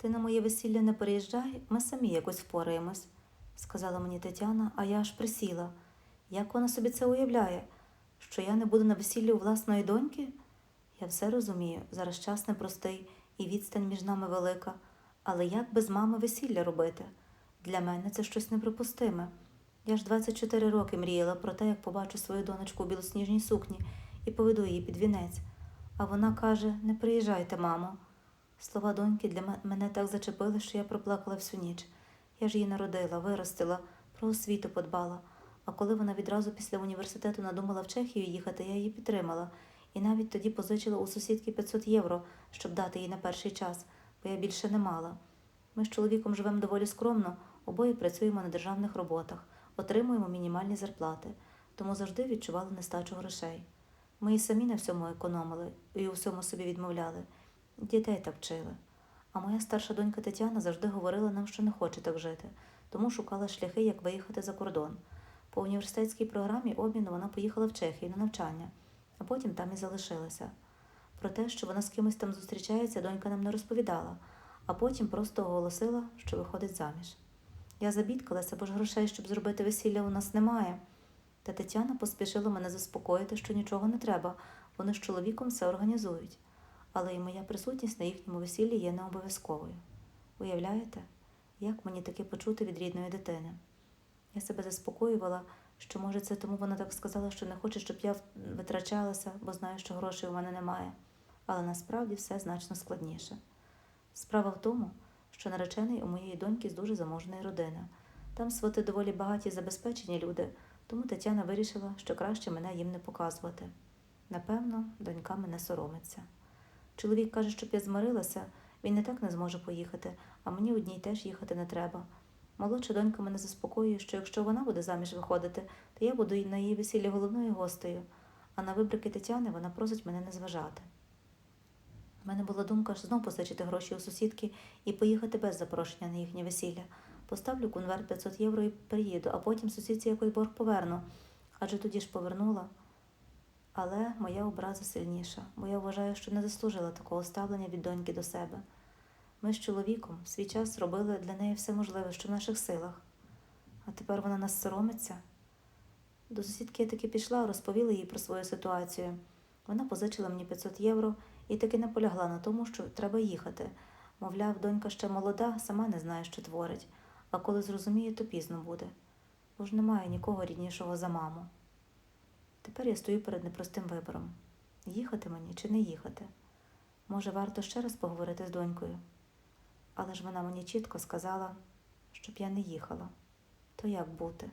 Ти на моє весілля не переїжджай, ми самі якось впораємось, сказала мені Тетяна, а я аж присіла. Як вона собі це уявляє? Що я не буду на весіллі у власної доньки? Я все розумію, зараз час непростий і відстань між нами велика. Але як без мами весілля робити? Для мене це щось неприпустиме. Я ж 24 роки мріяла про те, як побачу свою донечку у білосніжній сукні і поведу її під вінець. А вона каже: не приїжджайте, мамо. Слова доньки для мене так зачепили, що я проплакала всю ніч. Я ж її народила, виростила, про освіту подбала. А коли вона відразу після університету надумала в Чехію їхати, я її підтримала. І навіть тоді позичила у сусідки 500 євро, щоб дати їй на перший час, бо я більше не мала. Ми з чоловіком живемо доволі скромно, обоє працюємо на державних роботах, отримуємо мінімальні зарплати, тому завжди відчували нестачу грошей. Ми і самі на всьому економили і у всьому собі відмовляли. Дітей так вчили. А моя старша донька Тетяна завжди говорила нам, що не хоче так жити, тому шукала шляхи, як виїхати за кордон. По університетській програмі обміну вона поїхала в Чехію на навчання, а потім там і залишилася. Про те, що вона з кимось там зустрічається, донька нам не розповідала, а потім просто оголосила, що виходить заміж. Я забідкалася, бо ж грошей, щоб зробити весілля, у нас немає. Та Тетяна поспішила мене заспокоїти, що нічого не треба, вони з чоловіком все організують. Але і моя присутність на їхньому весіллі є не обов'язковою. Уявляєте, як мені таке почути від рідної дитини? Я себе заспокоювала, що, може, це тому вона так сказала, що не хоче, щоб я витрачалася, бо знаю, що грошей у мене немає. Але насправді все значно складніше. Справа в тому, що наречений у моєї доньки з дуже заможної родини. Там свати доволі багаті і забезпечені люди, тому Тетяна вирішила, що краще мене їм не показувати. Напевно, донька мене соромиться. Чоловік каже, щоб я змирилася, він і так не зможе поїхати, а мені одній теж їхати не треба. Молодша донька мене заспокоює, що якщо вона буде заміж виходити, то я буду на її весіллі головною гостею, а на вибрики Тетяни вона просить мене не зважати. У мене була думка ж знов позичити гроші у сусідки і поїхати без запрошення на їхнє весілля. Поставлю конверт 500 євро і приїду, а потім сусідці якийсь борг поверну. Адже тоді ж повернула. Але моя образа сильніша, бо я вважаю, що не заслужила такого ставлення від доньки до себе. Ми з чоловіком в свій час робили для неї все можливе, що в наших силах. А тепер вона нас соромиться. До сусідки я таки пішла, розповіла їй про свою ситуацію. Вона позичила мені 500 євро і таки наполягла на тому, що треба їхати. Мовляв, донька ще молода, сама не знає, що творить, а коли зрозуміє, то пізно буде. Бо ж немає нікого ріднішого за маму. Тепер я стою перед непростим вибором: їхати мені чи не їхати. Може, варто ще раз поговорити з донькою. Але ж вона мені чітко сказала, щоб я не їхала. То як бути?